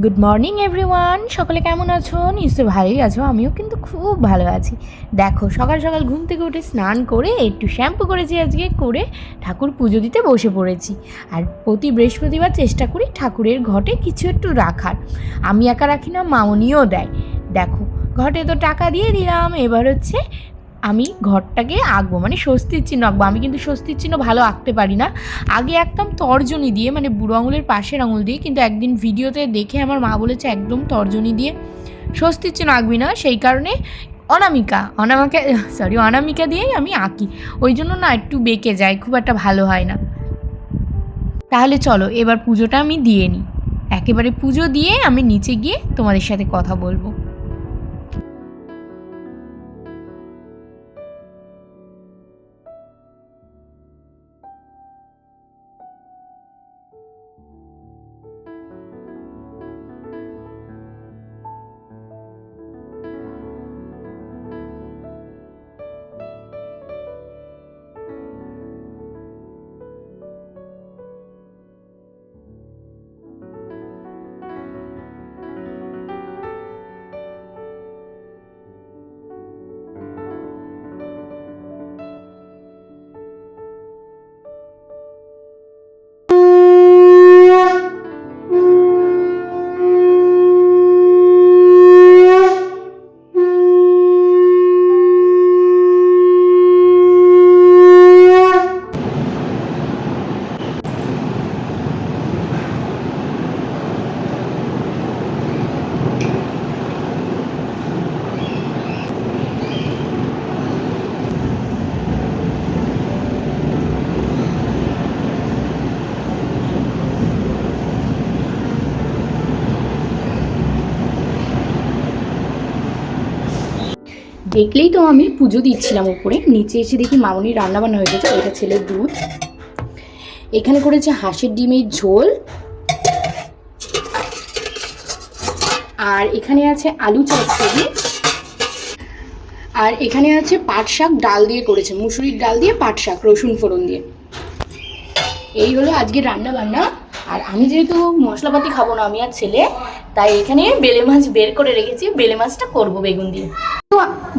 Good morning everyone সকলে কেমন আছো? নিশ্চয়ই ভালোই আছো। আমিও কিন্তু খুব ভালো আছি। দেখো, সকাল সকাল ঘুম থেকে উঠে স্নান করে, একটু শ্যাম্পু করেছি আজকে, করে ঠাকুর পুজো দিতে বসে পড়েছি। আর প্রতি বৃহস্পতিবার চেষ্টা করি ঠাকুরের ঘটে কিছু একটু রাখার। আমি একা রাখি না, মামনিও দেয়। দেখো, ঘটে তো টাকা দিয়ে দিলাম। এবার হচ্ছে আমি ঘরটাকে আঁকবো মানে স্বস্তির চিহ্ন আঁকবো। আমি কিন্তু স্বস্তির চিহ্ন ভালো আঁকতে পারি না। আগে একদম তর্জনী দিয়ে মানে বুড়ো আঙুলের পাশের আঙুল দিয়ে, কিন্তু একদিন ভিডিওতে দেখে আমার মা বলেছে একদম তর্জনী দিয়ে। স্বস্তির চিহ্ন আঁকবি না, সেই কারণে অনামিকা অনামিকা সরি অনামিকা দিয়েই আমি আঁকি। ওই জন্য না একটু বেঁকে যায়, খুব একটা ভালো হয় না। তাহলে চলো, এবার পুজোটা আমি দিয়ে নিই। একেবারে পুজো দিয়ে আমি নিচে গিয়ে তোমাদের সাথে কথা বলব। দেখলেই তো আমি পুজো দিচ্ছিলাম উপরে নিচে এসে দেখি মামনির রান্নাবান্না হয়ে গেছে, এটা ছেলের দুধ। এখানে করেছে হাঁসের ডিমের ঝোল। আর এখানে আছে আলু চচ্চড়ি। আর এখানে আছে পাট শাক, ডাল দিয়ে করেছে। মুসুরির ডাল দিয়ে, পাট শাক, রসুন ফোড়ন দিয়ে। এই হলো আজকে রান্না বান্না আর আমি যেহেতু মশলাপাতি খাব না, আমি আর ছেলে, তাই এখানে বেলে মাছ বের করে রেখেছি। বেলে মাছটা করব বেগুন দিয়ে। তো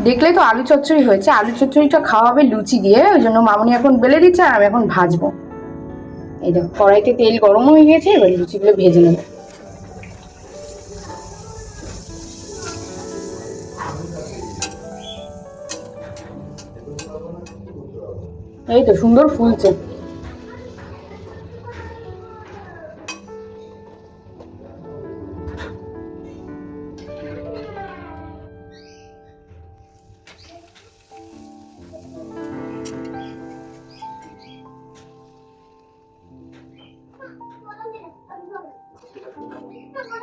দেখলে তো আলু চচ্চড়ি হয়েছে। আলু চচ্চড়িটা খাওয়া হবে লুচি দিয়ে, ওই জন্য মামনি এখন বেলে দিচ্ছে আর আমি এখন ভাজবো। এই দেখো, কড়াইতে তেল গরম হয়ে গেছে, এবার লুচিগুলো ভেজে নেব। এই তো সুন্দর ফুলছে।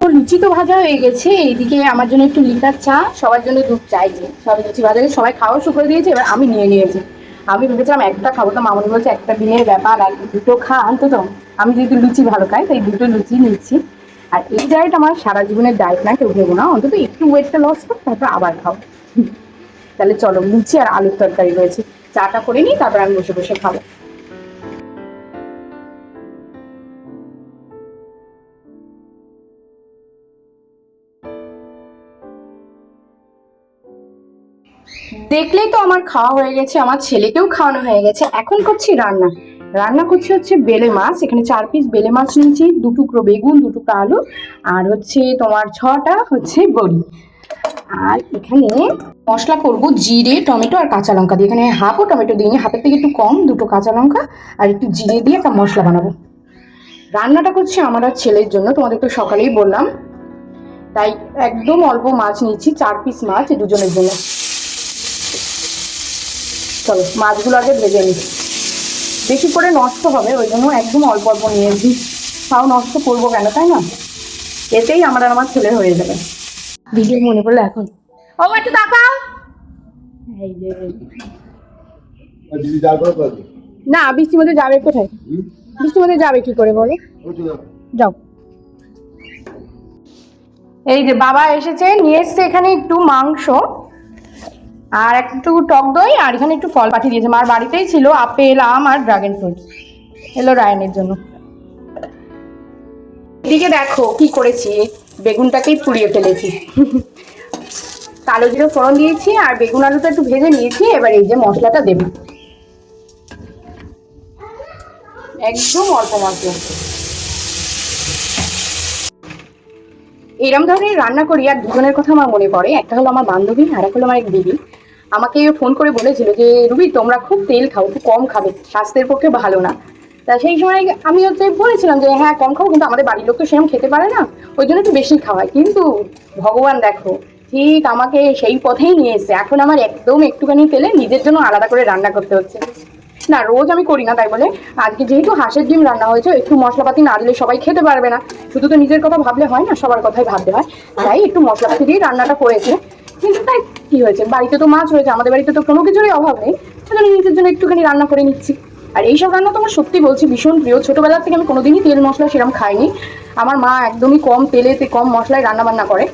লুচি তো ভাজা হয়ে গেছে। এইদিকে আমার জন্য একটু লিকার চা, সবার জন্য দুধ চাইছে সবাই লুচি ভাজা সবাই খাওয়া শুরু করে দিয়েছে, এবার আমি নিয়ে নিয়েছি। আমি ভেবেছিলাম একটা খাব তো, মামনি বলছে একটা দিনের ব্যাপার, আর দুটো খা অন্তত আমি যেহেতু লুচি ভালো খাই, তাই দুটো লুচি নিচ্ছি। আর এই ডায়েট আমার সারা জীবনের ডায়েট না, কেউ ভেবো না। অন্তত একটু ওয়েটটা লস করো, তারপর আবার খাও। তাহলে চলো, লুচি আর আলুর তরকারি রয়েছে। চাটা করে নিই, তারপর আমি বসে বসে খাব। দেখলেই তো আমার খাওয়া হয়ে গেছে, আমার ছেলেকেও খাওয়ানো হয়ে গেছে। এখন করছি রান্না। রান্না করছি হচ্ছে বেলে মাছ, এখানে চার পিস বেলে মাছ নিয়েছি, দু টুকরো বেগুন, দু টুকরো আলু, আর হচ্ছে তোমার ছটা হচ্ছে বড়ি। আর এখানে মশলা করব জিরে, টমেটো আর কাঁচা লঙ্কা দিয়ে। এখানে হাফও টমেটো দিইনি হাফের থেকে একটু কম, দুটো কাঁচা লঙ্কা আর একটু জিরে দিয়ে একটা মশলা বানাবো। রান্নাটা করছি আমার আর ছেলের জন্য, তোমাদের তো সকালেই বললাম। তাই একদম অল্প মাছ নিয়েছি, চার পিস মাছ দুজনের জন্য। চলো মাছগুলো আগে ভেজে নিই। বেশি করে নষ্ট হবে ওই জন্য একদম অল্প অল্প নিয়েছি তাও নষ্ট করব কেন তাই না? এতেই আমার আর আমার ছেলে হয়ে যাবে। ভিডিও মনে পড়ল এখন। ও একটু তাকাও। এই যে। দিদি না বৃষ্টির মধ্যে যাবে কোথায়? বৃষ্টির মধ্যে যাবে কি করে বলো। যাও। এই যে বাবা এসেছে নিয়ে এসছে এখানে একটু মাংস। আর একটু টক দই আর এখানে একটু ফল পাঠিয়ে দিয়েছে। মার বাড়িতেই ছিল আপেল, আম আর ড্রাগন ফ্রুট এলো রায়নের জন্য। এদিকে দেখো কি করেছি। বেগুনটাকেই পুড়িয়ে ফেলেছি। কালো জিরে ফোড়ন দিয়েছি আর বেগুন আলুটা একটু ভেজে নিয়েছি। এবার এই যে মশলাটা দেব। একদম অল্প মশলা। এরম ধরনের রান্না করি আর দুজনের কথা আমার মনে পড়ে। একটা হলো আমার বান্ধবী, আর একটা হলো আমার এক দিদি। আমাকে ফোন করে বলেছিল যে, রুবি, তোমরা খুব তেল খাও একটু কম খাবে, স্বাস্থ্যের পক্ষে ভালো না। তা সেই সময় আমি হচ্ছে বলেছিলাম যে হ্যাঁ কম খাব কিন্তু আমাদের বাড়ির লোক তো সেরকম খেতে পারে না, ওই জন্য একটু বেশি খাওয়ায়। কিন্তু ভগবান দেখো, ঠিক আমাকে সেই পথেই নিয়ে এসছে। এখন আমার একদম একটুখানি তেলে নিজের জন্য আলাদা করে রান্না করতে হচ্ছে। না, রোজ আমি করি না, তাই বলে আজকে যেহেতু হাঁসের ডিম রান্না হয়েছে, একটু মশলাপাতি না দিলে সবাই খেতে পারবে না। শুধু তো নিজের কথা ভাবলে হয় না, সবার কথাই ভাবতে হয়। তাই একটু মশলাপাতি দিয়ে রান্নাটা করেছে। কিন্তু তাই কি হয়েছে? বাড়িতে তো মাছ রয়েছে, আমাদের বাড়িতে তো কোনো কিছুরই অভাব নেই। সেজন্য নিজের জন্য একটুখানি রান্না করে নিচ্ছি। আর এইসব রান্না তো আমার সত্যি বলছি ভীষণ প্রিয়। ছোটোবেলা থেকে আমি কোনোদিনই তেল মশলা সেরকম খাইনি। আমার মা একদমই কম তেলেতে কম মশলায় রান্না বান্না করে।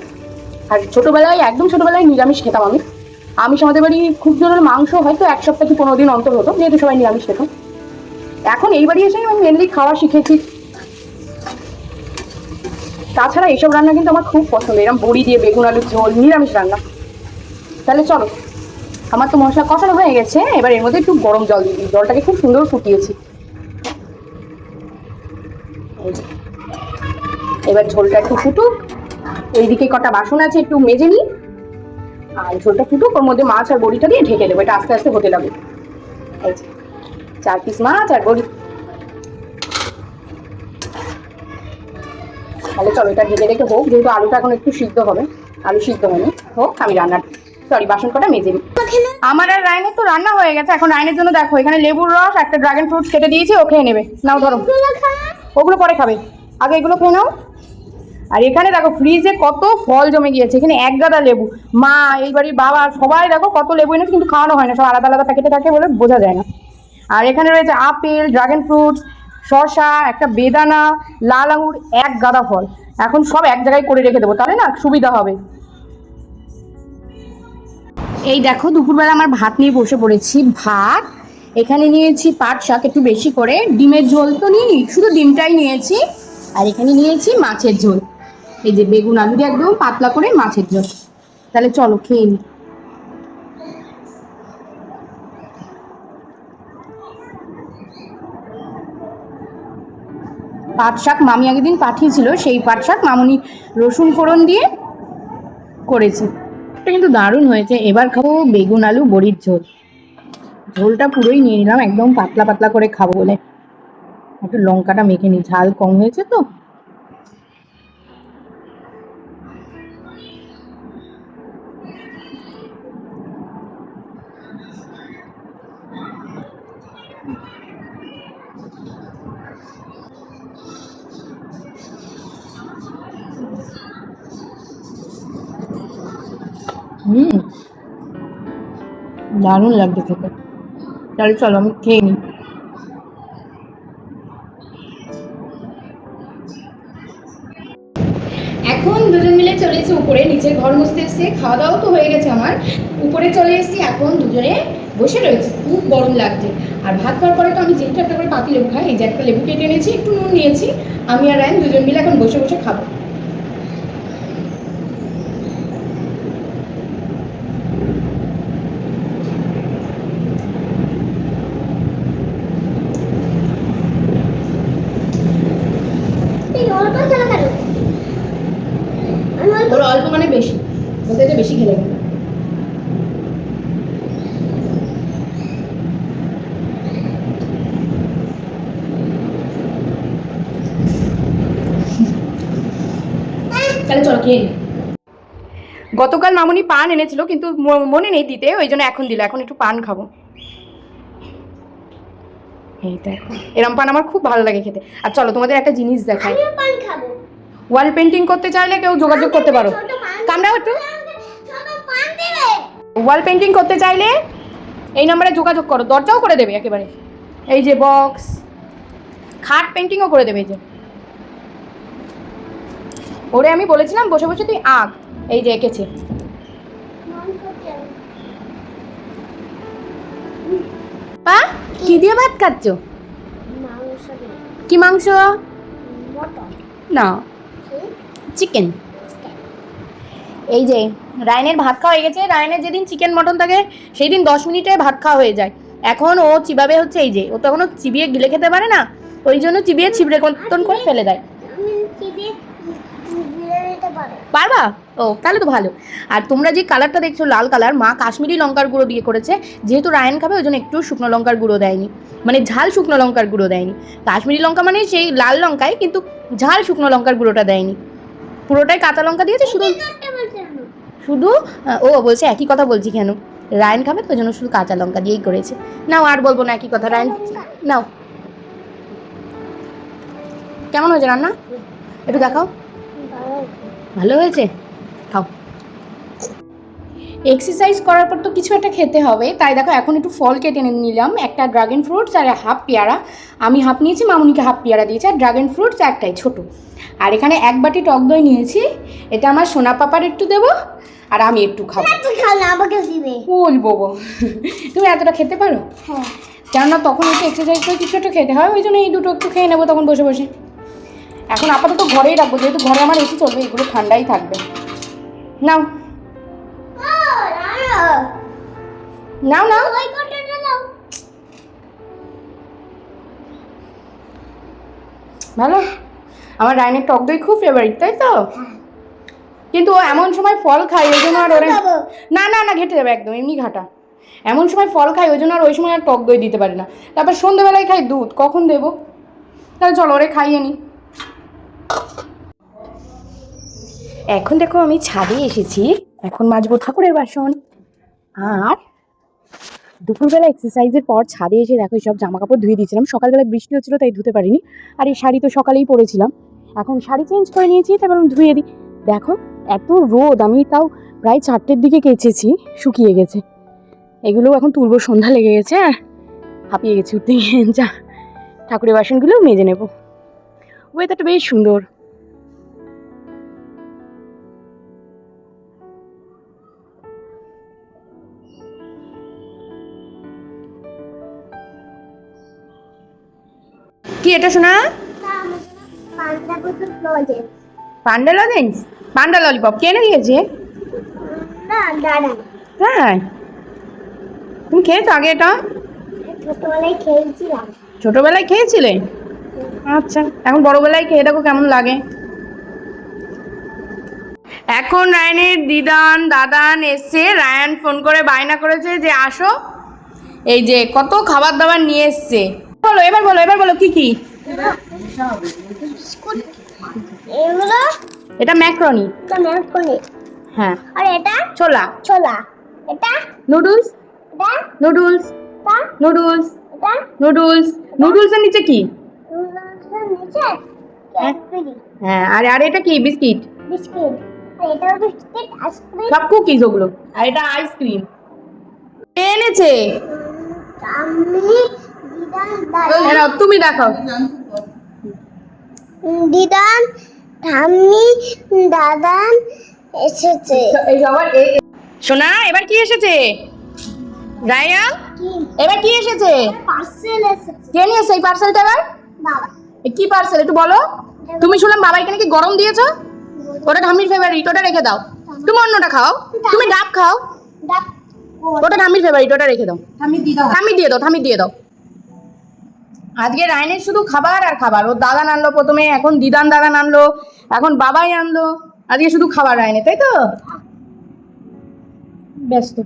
আর ছোটোবেলায়, একদম ছোটোবেলায় নিরামিষ খেতাম আমি। আমিষ আমাদের বাড়ি খুব জোরের মাংস হয়তো এক সপ্তাহ কি পনেরো দিন অন্তর হতো, যেহেতু সবাই নিরামিষ খেতাম এখন এই বাড়ি এসে আমি মেনলি খাওয়া শিখেছি। তাছাড়া এইসব রান্না কিন্তু আমার খুব পছন্দ। এরকম বড়ি দিয়ে বেগুন আলুর ঝোল, নিরামিষ রান্না। তাহলে চলো। আমার তো মশলা কষানো হয়ে গেছে, এবার এর মধ্যে একটু গরম জল দিয়ে দিই। জলটাকে খুব সুন্দর ফুটিয়েছি। এবার ঝোলটা একটু ফুটুক। এইদিকে কটা বাসন আছে, একটু মেজে নিই। আর ঝোলটা ফুটুক, ওর মধ্যে মাছ আর বড়িটা দিয়ে ঢেকে দেবো। এটা আস্তে আস্তে হতে লাগবে। চার পিস মাছ আর বড়ি। তাহলে চলো, এটা ঢেকে রেখে হোক, যেহেতু আলুটা এখন একটু সিদ্ধ হবে, আলু সিদ্ধ হয়নি। হোক, আমি রান্না সরি বাসন কটা মেজে আমার আর রায়নের তো রান্না হয়ে গেছে। এখন রায়নের জন্য দেখো এখানে লেবুর রস একটা ড্রাগন ফ্রুটস কেটে দিয়েছি ও খেয়ে নেবে। নাও ধরো। ওগুলো পরে খাবে। আগে এগুলো খেয়ে নাও। আর এখানে দেখো ফ্রিজে কত ফল জমে গিয়েছে। এখানে এক গাদা লেবু। মা এই বাড়ির বাবা সবাই দেখো কত লেবু এনেছে কিন্তু খাওয়ানো হয় না। সব আলাদা আলাদা প্যাকেটে থাকে বলে বোঝা যায় না। আর এখানে রয়েছে আপেল ড্রাগন ফ্রুটস শসা একটা বেদানা লাল আঙুর এক গাদা ফল। এখন সব এক জায়গায় করে রেখে দেবো। তাহলে না সুবিধা হবে। এই দেখো, দুপুরবেলা আমার ভাত নিয়ে বসে পড়েছি। ভাত এখানে নিয়েছি পাট শাক, একটু বেশি করে। ডিমের ঝোল তো নিইনি, শুধু ডিমটাই নিয়েছি। আর এখানে নিয়েছি মাছের ঝোল। এই যে বেগুন আলু দিয়ে একদম পাতলা করে মাছের ঝোল। তাহলে চলো, খেয়ে নি। পাট শাক মামি আগের দিন পাঠিয়েছিল, সেই পাট শাক মামুনি রসুন ফোড়ন দিয়ে করেছে। এটা কিন্তু দারুণ হয়েছে। এবার খাব বেগুন আলু, বড়ির ঝোল। ঝোলটা পুরোই নিয়ে নিলাম, একদম পাতলা পাতলা করে খাব বলে। একটু লঙ্কাটা মেখে নিই। ঝাল কম হয়েছে তো। হুম। দারুণ লাগছে খেতে। তাহলে চলো, আমি খেয়ে নিই। এখন দুজন মিলে চলে এসেছি উপরে নিচের ঘর মুছতে এসে খাওয়া দাওয়া তো হয়ে গেছে আমার। উপরে চলে এসেছি, এখন দুজনে বসে রয়েছে, খুব গরম লাগছে। আর ভাত খাওয়ার পরে তো আমি যেহেতু একটা করে পাতি লেবু খাই, এই যে একটা লেবু কেটে এনেছি, একটু নুন নিয়েছি। আমি আর রায়ন দুজন মিলে এখন বসে বসে খাব ওর অল্প মানে বেশি বলতে যে বেশি খেলে গেল তাহলে চলো খেয়ে। গতকাল মামুনি পান এনেছিল কিন্তু ম- মনে নেই দিতে ওই জন্য এখন দিল এখন একটু পান খাব। এই দেখো এরম পান আমার খুব ভালো লাগে খেতে। আর চলো তোমাদের একটা জিনিস দেখাই। পান খাব। ওয়াল পেন্টিং করতে চাইলে কেউ যোগাযোগ করতে পারো। কামড়াও একটু। ছোট পান দিবে। ওয়াল পেন্টিং করতে চাইলে এই নম্বরে যোগাযোগ করো দরজাও করে দেবে একেবারে। এই যে বক্স খাট পেন্টিংও করে দেবে এই যে। ওরে আমি বলেছিলাম বসে বসে তুই আঁক। এই যে এঁকেছে। পা, কি দিয়ে ভাত খাচ্ছ কি মাংস? না। চিকেন। এই যে, রায়নের ভাত খাওয়া হয়ে গেছে। রায়নের যেদিন চিকেন মটন থাকে সেই দিন দশ মিনিটে ভাত খাওয়া হয়ে যায়। এখন ও চিবাবে হচ্ছে এই যে, ও তো এখনও চিবিয়ে গিলে খেতে পারে না। ওই জন্য চিবিয়ে ছিবড়ে কতন করে ফেলে দেয় আমি চিবিয়ে গিলে নিতে পারো পারবা? ও তাহলে তো ভালো। আর তোমরা যে কালারটা দেখছ লাল কালার মা কাশ্মীরি লঙ্কার গুঁড়ো দিয়ে করেছে যেহেতু রায়ন খাবে ওই জন্য একটু শুকনো লঙ্কার গুঁড়ো দেয়নি। মানে ঝাল শুকনো লঙ্কার গুঁড়ো দেয়নি। কাশ্মীরি লঙ্কা মানে সেই লাল লঙ্কায় কিন্তু ঝাল শুকনো লঙ্কার গুঁড়োটা দেয়নি। পুরোটাই কাঁচা লঙ্কা দিয়েছে শুধু। শুধু ও বলছে একই কথা বলছি কেন? রায়ন খাবে তো ওই জন্য শুধু কাঁচা লঙ্কা দিয়েই করেছে। নাও আর বলব না একই কথা রায়ন। নাও। কেমন হয়েছে রান্না? একটু দেখাও। ভালো হয়েছে? খাও। এক্সারসাইজ করার পর তো কিছু একটা খেতে হবে। তাই দেখো এখন একটু ফল কেটে নিলাম। একটা ড্রাগন ফ্রুটস আর হাফ পেয়ারা। আমি হাফ নিয়েছি মামুনিকে হাফ পেয়ারা দিয়েছি। আর ড্রাগন ফ্রুটস একটাই ছোট। আর এখানে এক বাটি টক দই নিয়েছি। এটা আমার সোনা পাপার একটু দেবো আর আমি একটু খাব। বলব গো। তুমি এতটা খেতে পারো? হ্যাঁ। কেননা তখন একটু এক্সারসাইজ করে কিছু একটা খেতে হয় ওই জন্য এই দুটো একটু খেয়ে নেব তখন বসে বসে। এখন আপাতত ঘরেই রাখব যেহেতু ঘরে আমার এসি চলবে এগুলো ঠান্ডাই থাকবে। নাও। নাও নাও। ভালো। আমার রায়নের টক দই খুব ফেভারিট তাই তো? কিন্তু ও এমন সময় ফল খায় ওই জন্য আর ওরা। না না না ঘেটে যাবে একদম এমনি ঘাটা। এমন সময় ফল খায় ওই জন্য আর ওই সময় আর টক দই দিতে পারি না। তারপর সন্ধ্যেবেলায় খাই দুধ কখন দেবো? তাহলে চলো ওরে খাইয়ে নি। এখন দেখো আমি ছাদে এসেছি। এখন মাজবো ঠাকুরের বাসন। আর দুপুরবেলা এক্সারসাইজের পর ছাদে এসে দেখো সব জামা কাপড় ধুয়ে দিয়েছিলাম। সকালবেলা বৃষ্টি হচ্ছিল, তাই ধুতে পারিনি। আর এই শাড়ি তো সকালেই পরেছিলাম। এখন শাড়ি চেঞ্জ করে নিয়েছি তারপর আমি ধুয়ে দিই। দেখো, এত রোদ, আমি তাও প্রায় চারটের দিকে কেচেছি, শুকিয়ে গেছে। এগুলো এখন তুলবো, সন্ধ্যা লেগে গেছে, আর হাঁপিয়ে গেছি উঠতে যা, ঠাকুরের বাসনগুলোও মেজে নেব। ওয়েদারটা বেশ সুন্দর। কি এটা শোনা পান্ডা লজেন্স। Panda lollipop. কে এনে দিয়েছে? হ্যাঁ তুমি খেয়েছো আগে এটা? ছোটবেলায় খেয়েছিলাম। ছোটবেলায় খেয়েছিলে? আচ্ছা এখন বড়বেলায় খেয়ে দেখো কেমন লাগে। এখন রায়নের দিদান দাদান এসছে রায়ান ফোন করে বায়না করেছে যে আসো। এই যে কত খাবার দাবার নিয়ে এসছে। বলো এবার বলো এবার বলো কি কি? এটা ম্যাক্রনি। করে হ্যাঁ। আর এটা? ছোলা। ছোলা। এটা? নুডলস। এটা? নুডলস। এটা? নুডলস। এটা? নুডলস। নুডলসের নিচে কি? হ্যাঁ। আর আর এটা কি? বিস্কিট? বিস্কিট। আর বিস্কিট আইসক্রিম। সব কুকিজ ওগুলো। আর এটা আইসক্রিম। এনেছে? আমি দিদান তুমি দেখাও। দিদান ঠাম্মি দাদান এসেছে। শোনা এবার কি এসেছে? রায়া? এবার কি এসেছে? পার্সেল এসেছে। কে নিয়েছে এই পার্সেলটা এবার? বাবা। কি পার্সেল একটু বলো। তুমি শুনলাম বাবা এখানে কি গরম দিয়েছ? ওটা ঠাম্মির ফেভারিট ওটা রেখে দাও। তুমি অন্যটা খাও। তুমি ডাব খাও। ওটা ঠাম্মির ফেভারিট ওটা রেখে দাও। ঠাম্মি দিয়ে দাও। ঠাম্মি দিয়ে দাও ঠাম্মি দিয়ে দাও। আজকে রায়নের শুধু খাবার আর খাবার। ও দাদা আনলো প্রথমে এখন দিদান দাদা আনলো এখন বাবাই আনলো। আজকে শুধু খাবার রায়নে তাই তো? ব্যস্ত।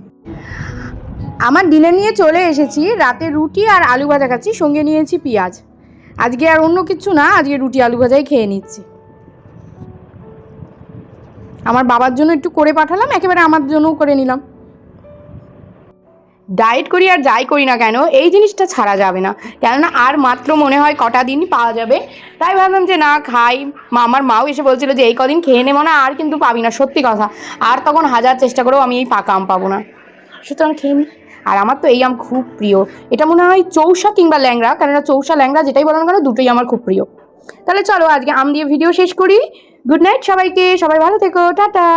আমার ডিনার নিয়ে চলে এসেছি। রাতে রুটি আর আলু ভাজা খাচ্ছি সঙ্গে নিয়েছি পেঁয়াজ। আজকে আর অন্য কিছু না, আজকে রুটি আলু ভাজাই খেয়ে নিচ্ছি। আমার বাবার জন্য একটু করে পাঠালাম, একেবারে আমার জন্যও করে নিলাম। ডায়েট করি আর যাই করি না কেন, এই জিনিসটা ছাড়া যাবে না। কেননা আর মাত্র মনে হয় কটা দিনই পাওয়া যাবে। তাই ভাবলাম যে না, খাই। মা আমার মাও এসে বলছিল যে এই কদিন খেয়ে নেব না, আর কিন্তু পাবি না, সত্যি কথা। আর তখন হাজার চেষ্টা করেও আমি এই পাকা আম পাবো না। সুতরাং খেয়ে নিই আর আমার তো এই আম খুব প্রিয়। এটা মনে হয় চৌষা কিংবা ল্যাংড়া, কেননা চৌষা ল্যাংড়া যেটাই বলো না কেন, দুটোই আমার খুব প্রিয়। তাহলে চলো আজকে আম দিয়ে ভিডিও শেষ করি। গুড নাইট সবাইকে, সবাই ভালো থেকো, টাটা।